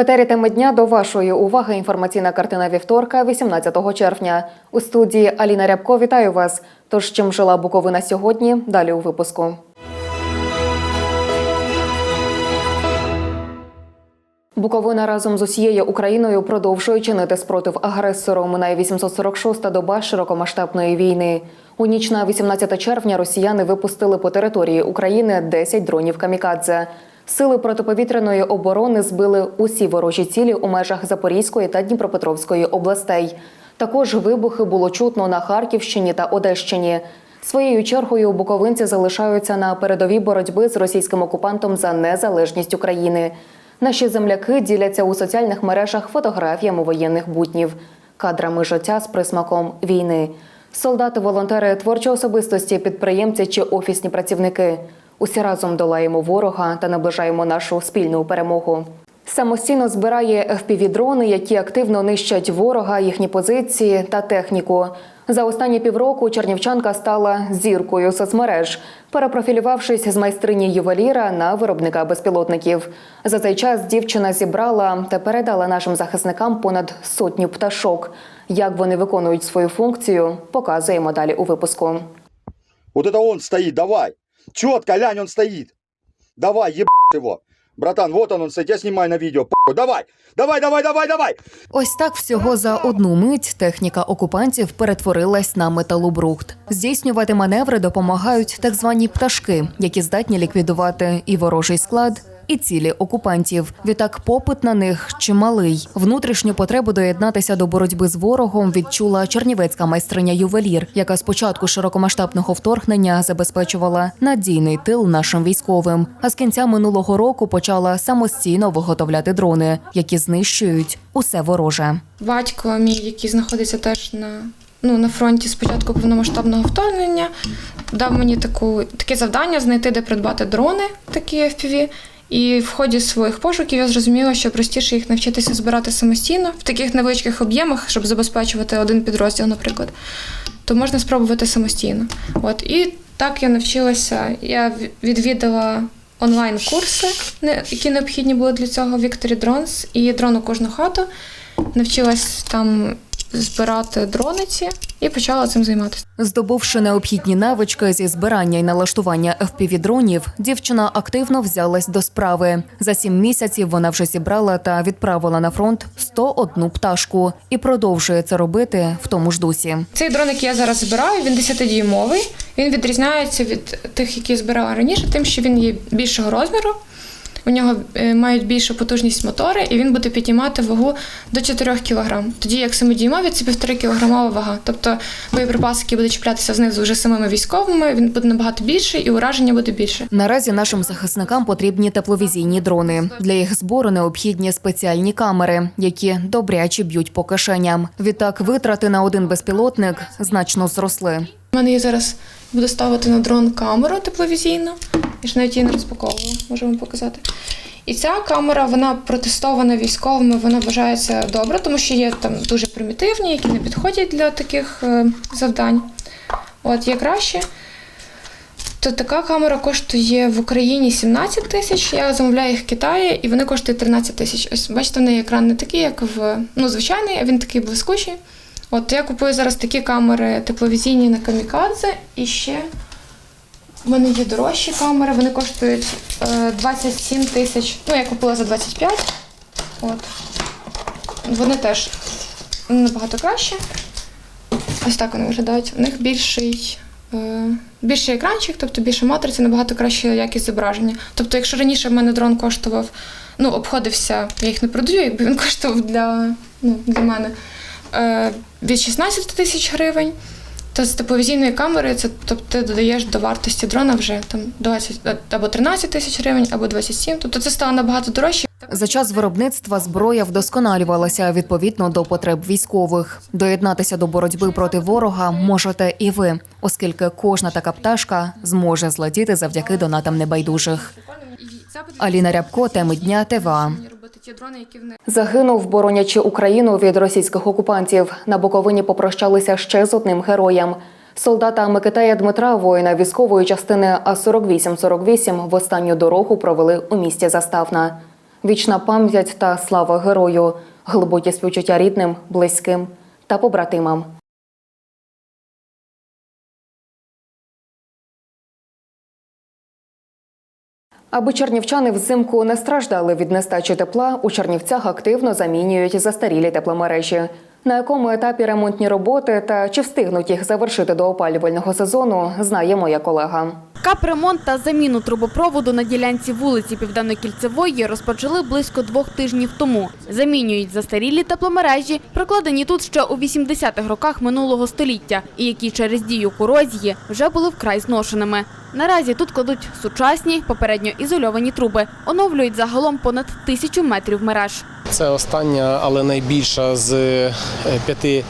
Етері теми дня до вашої уваги інформаційна картина вівторка, 18 червня. У студії Аліна Рябко вітаю вас. Тож чим жила Буковина сьогодні? Далі у випуску. Буковина разом з усією Україною продовжує чинити спротив агресору. Минає 846-та доба широкомасштабної війни. У ніч на 18 червня росіяни випустили по території України 10 дронів камікадзе. Сили протиповітряної оборони збили усі ворожі цілі у межах Запорізької та Дніпропетровської областей. Також вибухи було чутно на Харківщині та Одещині. Своєю чергою буковинці залишаються на передовій боротьби з російським окупантом за незалежність України. Наші земляки діляться у соціальних мережах фотографіями воєнних буднів, кадрами життя з присмаком війни. Солдати, волонтери, творчі особистості, підприємці чи офісні працівники. Усі разом долаємо ворога та наближаємо нашу спільну перемогу. Самостійно збирає FPV-дрони, які активно нищать ворога, їхні позиції та техніку. За останні півроку чернівчанка стала зіркою соцмереж, перепрофілювавшись з майстрині ювеліра на виробника безпілотників. За цей час дівчина зібрала та передала нашим захисникам понад сотню пташок. Як вони виконують свою функцію, показуємо далі у випуску. Вот это он стоит, давай. Четко, лянь, он стоит. Давай, ебать его. Братан, вот он, он стоит, я снимаю на видео. Давай, давай, давай, давай, давай. Ось так всього за одну мить техніка окупантів перетворилась на металобрухт. Здійснювати маневри допомагають так звані пташки, які здатні ліквідувати і ворожий склад. І цілі окупантів. Відтак попит на них чималий. Внутрішню потребу доєднатися до боротьби з ворогом відчула чернівецька майстриня ювелір, яка з початку широкомасштабного вторгнення забезпечувала надійний тил нашим військовим. А з кінця минулого року почала самостійно виготовляти дрони, які знищують усе вороже. Батько мій, який знаходиться теж на, ну, на фронті з початку повномасштабного вторгнення, дав мені таку, таке завдання знайти, де придбати дрони, такі FPV. І в ході своїх пошуків я зрозуміла, що простіше їх навчитися збирати самостійно в таких невеличких об'ємах, щоб забезпечувати один підрозділ, наприклад, то можна спробувати самостійно. От і так я навчилася. Я відвідала онлайн-курси, які необхідні були для цього Victory Drones і дрон у кожну хату. Навчилась там збирати дрониці і почала цим займатися. Здобувши необхідні навички зі збирання і налаштування FPV-дронів, дівчина активно взялась до справи. За сім місяців вона вже зібрала та відправила на фронт 101 пташку і продовжує це робити в тому ж дусі. Цей дрон, який я зараз збираю, він 10-дюймовий. Він відрізняється від тих, які я збирала раніше, тим, що він є більшого розміру. У нього е, мають більшу потужність мотори, і він буде підіймати вагу до 4 кг. Тоді як 7-дюймові це 1,5 кілограмова вага. Тобто боєприпас, який буде чіплятися знизу вже самими військовими, він буде набагато більший і ураження буде більше. Наразі нашим захисникам потрібні тепловізійні дрони. Для їх збору необхідні спеціальні камери, які добряче б'ють по кишеням. Відтак витрати на один безпілотник значно зросли. У мене є зараз буду ставити на дрон камеру тепловізійну. Я ж навіть її не розпаковувала, вам показати. І ця камера вона протестована військовими, вона вважається добре, тому що є там дуже примітивні, які не підходять для таких е, завдань. От є краще. То така камера коштує в Україні 17 тисяч. Я замовляю їх в Китаї, і вони коштують 13 тисяч. Ось бачите, в неї екран не такий, як в ну, звичайний, а він такий блискучий. От я купую зараз такі камери тепловізійні на камікадзе, і ще в мене є дорожчі камери, вони коштують е, 27 тисяч. Ну, я купила за 25. От. Вони теж набагато краще. Ось так вони виглядають. У них більший, е, більший екранчик, тобто більше матриці, набагато краща якість зображення. Тобто, якщо раніше в мене дрон коштував, ну, обходився, я їх не продаю, якби він коштував для, ну, для мене е, від 16 тисяч гривень, то з тепловізійної камери це тобто ти додаєш до вартості дрона вже там 20 е, або 13 тисяч гривень, або 27. Тобто це стало набагато дорожче. За час виробництва зброя вдосконалювалася відповідно до потреб військових. Доєднатися до боротьби проти ворога можете і ви, оскільки кожна така пташка зможе злетіти завдяки донатам небайдужих. Аліна Рябко, теми дня ТВА. Загинув, боронячи Україну від російських окупантів. На Буковині попрощалися ще з одним героєм. Солдата Микитая Дмитра, воїна військової частини А 4848 в останню дорогу провели у місті Заставна. Вічна пам'ять та слава герою, глибокі співчуття рідним, близьким та побратимам. Аби чернівчани взимку не страждали від нестачі тепла, у Чернівцях активно замінюють застарілі тепломережі. На якому етапі ремонтні роботи та чи встигнуть їх завершити до опалювального сезону, знає моя колега. Капремонт та заміну трубопроводу на ділянці вулиці Південно-Кільцевої розпочали близько двох тижнів тому. Замінюють застарілі тепломережі, прокладені тут ще у 80-х роках минулого століття, і які через дію корозії вже були вкрай зношеними. Наразі тут кладуть сучасні, попередньо ізольовані труби, оновлюють загалом понад тисячу метрів мереж. Це остання, але найбільша з е, п'яти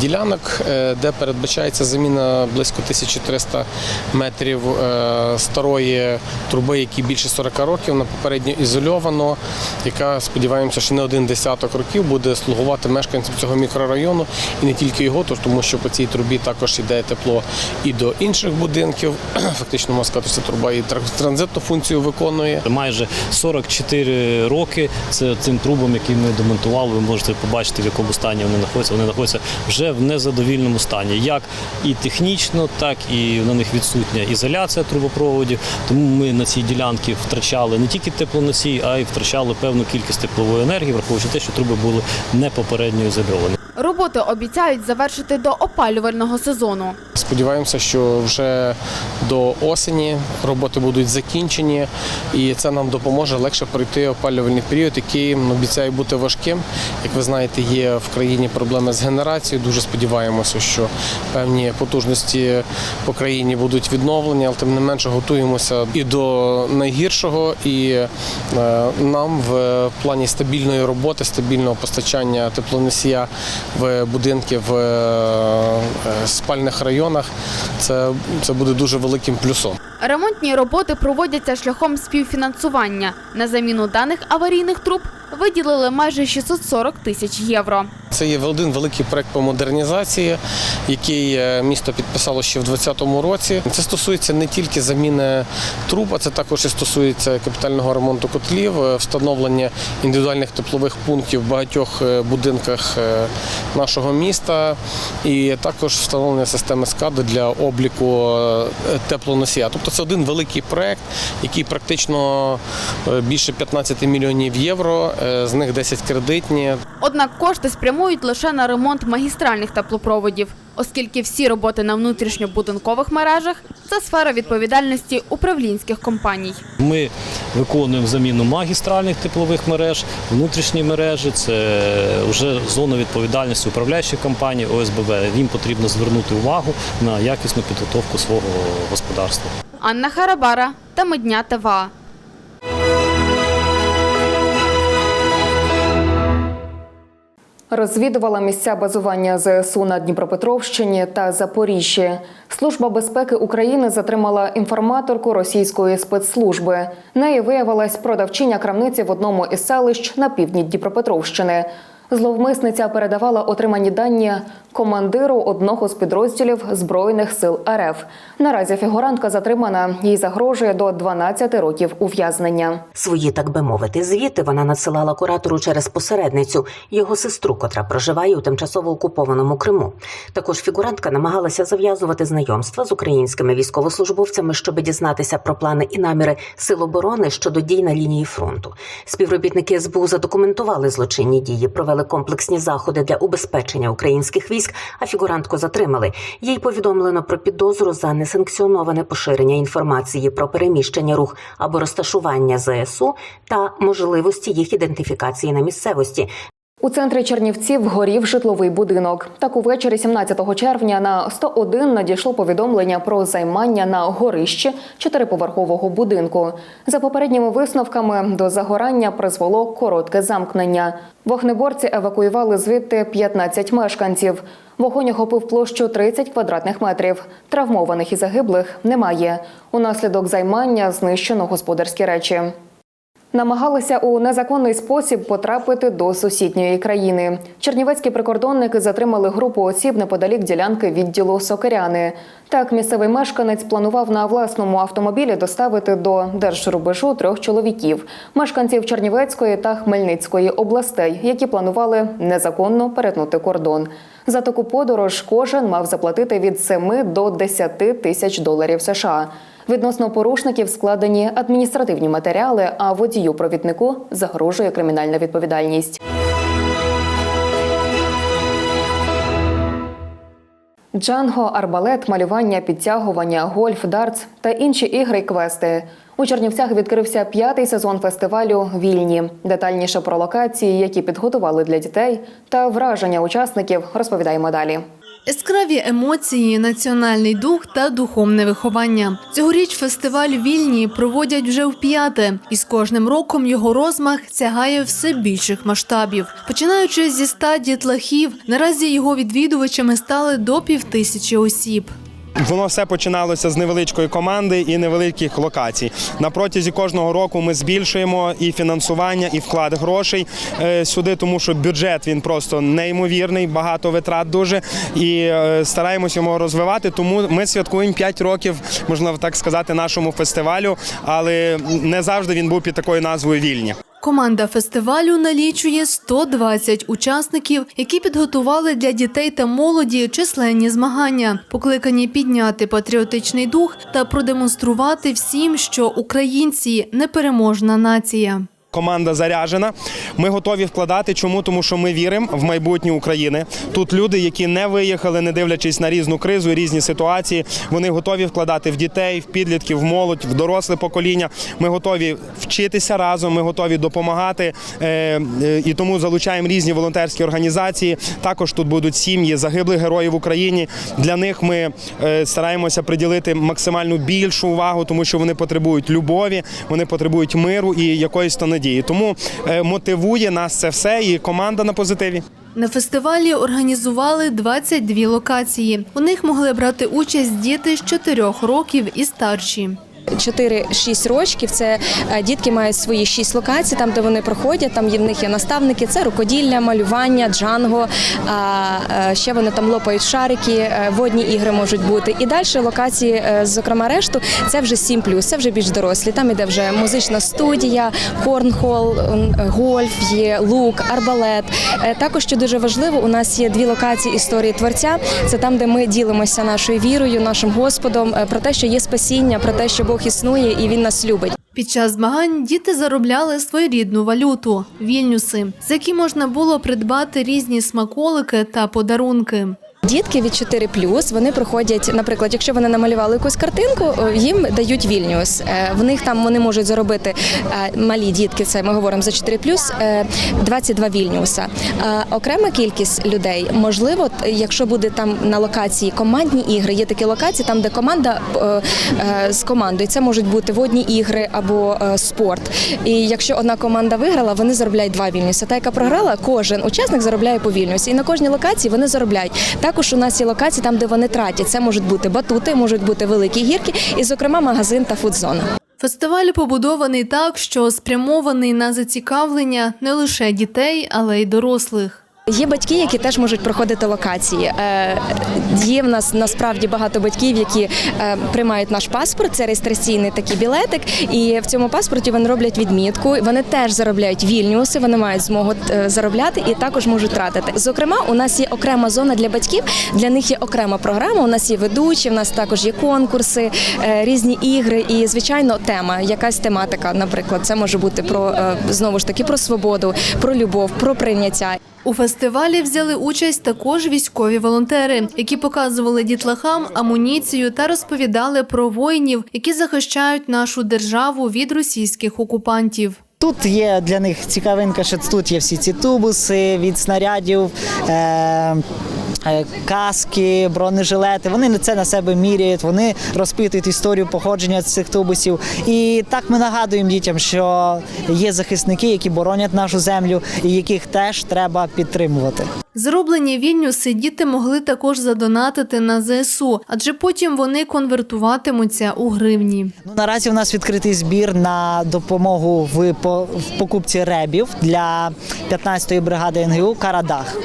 ділянок, е, де передбачається заміна близько 1300 метрів е, старої труби, які більше 40 років, на попередньо ізольовано, яка сподіваємося, що не один десяток років буде слугувати мешканцям цього мікрорайону і не тільки його, тому що по цій трубі також йде тепло і до інших будинків. Фактично можна сказати, що труба і транзитну функцію виконує. Майже 44 роки це цим трубам, які ми демонтували, ви можете побачити, в якому стані вони знаходяться. Вони знаходяться вже в незадовільному стані, як і технічно, так і на них відсутня ізоляція трубопроводів. Тому ми на цій ділянці втрачали не тільки теплоносій, а й втрачали певну кількість теплової енергії, враховуючи те, що труби були не попередньо ізольовані. Роботи обіцяють завершити до опалювального сезону. Сподіваємося, що вже до осені роботи будуть закінчені, і це нам допоможе легше пройти опалювальний період, який обіцяє бути важким. Як ви знаєте, є в країні проблеми з генерацією. Дуже сподіваємося, що певні потужності по країні будуть відновлені, але тим не менше готуємося і до найгіршого. І е, нам в плані стабільної роботи, стабільного постачання теплоносія в будинки в е, е, спальних районах. Це, це буде дуже великим плюсом. Ремонтні роботи проводяться шляхом співфінансування. На заміну даних аварійних труб виділили майже 640 тисяч євро. Це є один великий проект по модернізації, який е, місто підписало ще в 2020 році. Це стосується не тільки заміни труб, а це також і стосується капітального ремонту котлів, е, встановлення індивідуальних теплових пунктів в багатьох е, будинках нашого міста, і також встановлення системи скади для обліку теплоносія. Тобто це один великий проект, який практично більше 15 мільйонів євро, з них 10 кредитні. Однак кошти спрямують лише на ремонт магістральних теплопроводів, оскільки всі роботи на внутрішньобудинкових мережах це сфера відповідальності управлінських компаній. Ми виконуємо заміну магістральних теплових мереж, внутрішні мережі. Це вже зона відповідальності управляючої компанії ОСББ. Їм потрібно звернути увагу на якісну підготовку свого господарства. Анна Харабара та Медня ТВА. Розвідувала місця базування ЗСУ на Дніпропетровщині та Запоріжжі. Служба безпеки України затримала інформаторку російської спецслужби. Нею виявилась продавчиня крамниці в одному із селищ на півдні Дніпропетровщини. Зловмисниця передавала отримані дані командиру одного з підрозділів збройних сил РФ. Наразі фігурантка затримана. Їй загрожує до 12 років ув'язнення. Свої, так би мовити, звіти вона надсилала куратору через посередницю, його сестру, котра проживає у тимчасово окупованому Криму. Також фігурантка намагалася зав'язувати знайомства з українськими військовослужбовцями, щоб дізнатися про плани і наміри сил оборони щодо дій на лінії фронту. Співробітники СБУ задокументували злочинні дії, провели комплексні заходи для убезпечення українських військ, а фігурантку затримали. Їй повідомлено про підозру за несанкціоноване поширення інформації про переміщення рух або розташування ЗСУ та можливості їх ідентифікації на місцевості. У центрі Чернівців горів житловий будинок. Так увечері 17 червня на 101 надійшло повідомлення про займання на горищі чотириповерхового будинку. За попередніми висновками до загорання призвело коротке замкнення. Вогнеборці евакуювали звідти 15 мешканців. Вогонь охопив площу 30 квадратних метрів. Травмованих і загиблих немає. Унаслідок займання знищено господарські речі. Намагалися у незаконний спосіб потрапити до сусідньої країни. Чернівецькі прикордонники затримали групу осіб неподалік ділянки відділу Сокиряни. Так, місцевий мешканець планував на власному автомобілі доставити до держрубежу трьох чоловіків, мешканців Чернівецької та Хмельницької областей, які планували незаконно перетнути кордон. За таку подорож кожен мав заплатити від 7 до 10 тисяч доларів США. Відносно порушників складені адміністративні матеріали, а водію-провіднику загрожує кримінальна відповідальність. Джанго, арбалет, малювання, підтягування, гольф, дартс та інші ігри й квести. У Чернівцях відкрився п'ятий сезон фестивалю Вільні. Детальніше про локації, які підготували для дітей, та враження учасників розповідаємо далі. Яскраві емоції, національний дух та духовне виховання. Цьогоріч фестиваль вільні проводять вже вп'яте, і з кожним роком його розмах сягає все більших масштабів. Починаючи зі ста дітлахів, наразі його відвідувачами стали до півтисячі осіб. Воно все починалося з невеличкої команди і невеликих локацій. На протязі кожного року ми збільшуємо і фінансування, і вклад грошей е, сюди, тому що бюджет він просто неймовірний, багато витрат дуже. І е, стараємося його розвивати. Тому ми святкуємо 5 років, можна так сказати, нашому фестивалю, але не завжди він був під такою назвою Вільні. Команда фестивалю налічує 120 учасників, які підготували для дітей та молоді численні змагання, покликані підняти патріотичний дух та продемонструвати всім, що українці непереможна нація. Команда заряджена. Ми готові вкладати. Чому? Тому що ми віримо в майбутнє України. Тут люди, які не виїхали, не дивлячись на різну кризу, різні ситуації. Вони готові вкладати в дітей, в підлітків, в молодь, в доросле покоління. Ми готові вчитися разом. Ми готові допомагати е, е, і тому залучаємо різні волонтерські організації. Також тут будуть сім'ї загиблих героїв в Україні. Для них ми е, стараємося приділити максимально більшу увагу, тому що вони потребують любові, вони потребують миру і якоїсь то надії. Тому е, мотивує нас це все, і команда на позитиві. На фестивалі організували 22 локації. У них могли брати участь діти з 4 років і старші. 4-6 років. Це е, дітки мають свої 6 локацій, там де вони проходять. Там є в них є наставники. Це рукоділля, малювання, джанго. А е, ще вони там лопають шарики, е, водні ігри можуть бути. І далі локації, зокрема, решту, це вже 7+, це вже більш дорослі. Там іде вже музична студія, корнхол, гольф, є лук, арбалет. Також що дуже важливо, у нас є дві локації історії творця. Це там, де ми ділимося нашою вірою, нашим Господом, про те, що є спасіння, про те, що Бог існує і Він нас любить. Під час змагань діти заробляли своєрідну валюту вільнюси, з які можна було придбати різні смаколики та подарунки. Дітки від 4+, вони проходять, наприклад, якщо вони намалювали якусь картинку, їм дають вільнюс. Е, В них там вони можуть заробити е, малі дітки, це ми говоримо за 4+, е, 22 вільнюса. А окрема кількість людей, можливо, якщо буде там на локації командні ігри, є такі локації, там де команда е, е, з командою. Це можуть бути водні ігри або е, спорт. І якщо одна команда виграла, вони заробляють два вільнюси. Та, яка програла, кожен учасник заробляє по вільнюсі. І на кожній локації вони заробляють. Також у нас є локації там, де вони тратять. Це можуть бути батути, можуть бути великі гірки, і, зокрема, магазин та фудзона. Фестиваль побудований так, що спрямований на зацікавлення не лише дітей, але й дорослих. Є батьки, які теж можуть проходити локації. Е, Є в нас насправді багато батьків, які е, приймають наш паспорт. Це реєстраційний такий білетик. І в цьому паспорті вони роблять відмітку. Вони теж заробляють вільнюси, вони мають змогу е, заробляти і також можуть тратити. Зокрема, у нас є окрема зона для батьків. Для них є окрема програма. У нас є ведучі, у нас також є конкурси, різні ігри і, звичайно, тема, якась тематика. Наприклад, це може бути про знову ж таки про свободу, про любов, про прийняття. У фестивалі взяли участь також військові волонтери, які показували дітлахам амуніцію та розповідали про воїнів, які захищають нашу державу від російських окупантів. Тут є для них цікавинка, що тут є всі ці тубуси від снарядів. Е- Каски, каски, бронежилети. Вони це на себе міряють, вони розпитують історію походження цих тубусів. І так ми нагадуємо дітям, що є захисники, які боронять нашу землю, і яких теж треба підтримувати. Зроблені Вільнюси діти могли також задонатити на ЗСУ, адже потім вони конвертуватимуться у гривні. Ну, наразі у нас відкритий збір на допомогу в, по- в покупці ребів для 15-ї бригади НГУ Карадах.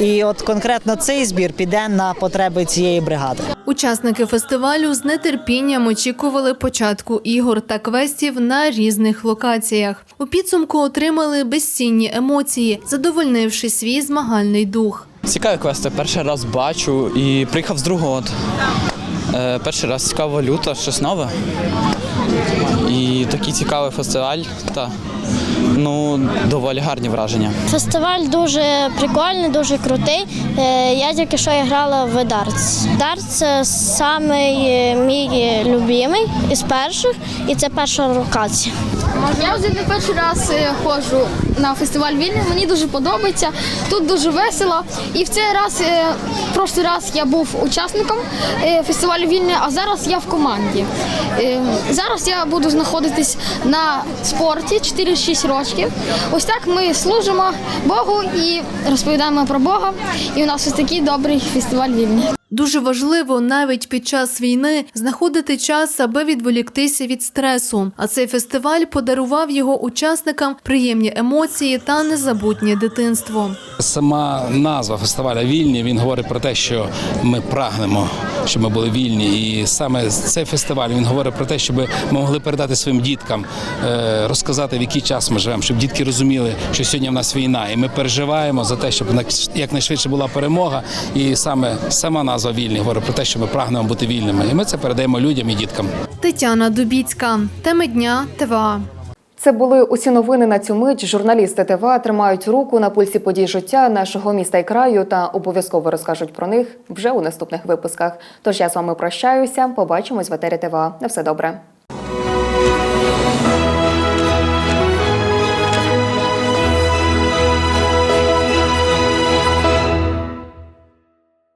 І от конкретно цей збір піде на потреби цієї бригади. Учасники фестивалю з нетерпінням очікували початку ігор та квестів на різних локаціях. У підсумку отримали безцінні емоції, задовольнивши свій змагальний дух. Цікаві квести. Перший раз бачу і приїхав з другого. Е, перший раз цікава валюта, щось нове. І такий цікавий фестиваль. Та, ну, доволі гарні враження. Фестиваль дуже прикольний, дуже крутий. Е, Я тільки що грала в дартс. Дартс це самий е, мій любимий із перших, і це перша локація. Я вже не перший раз е, ходжу на фестиваль вільний. Мені дуже подобається. Тут дуже весело. І в цей раз, е, в прошлий раз я був учасником е, фестивалю вільний, а зараз я в команді. Зараз я буду знаходитись на спорті 4-6 років. Ось так ми служимо Богу і розповідаємо про Бога. І у нас ось такий добрий фестиваль вільний. Дуже важливо навіть під час війни знаходити час, аби відволіктися від стресу. А цей фестиваль подарував його учасникам приємні емоції та незабутнє дитинство. Сама назва фестиваля Вільні він говорить про те, що ми прагнемо, щоб ми були вільні. І саме цей фестиваль він говорить про те, щоб ми могли передати своїм діткам, е, розказати в який час ми живемо, щоб дітки розуміли, що сьогодні в нас війна, і ми переживаємо за те, щоб як- якнайшвидше була перемога. І саме сама назва вільні говорить про те, що ми прагнемо бути вільними. І ми це передаємо людям і діткам. Тетяна Дубіцька, теми дня ТВА. Це були усі новини на цю мить. Журналісти ТВА тримають руку на пульсі подій життя нашого міста і краю та обов'язково розкажуть про них вже у наступних випусках. Тож я з вами прощаюся. Побачимось в етері ТВА. На все добре.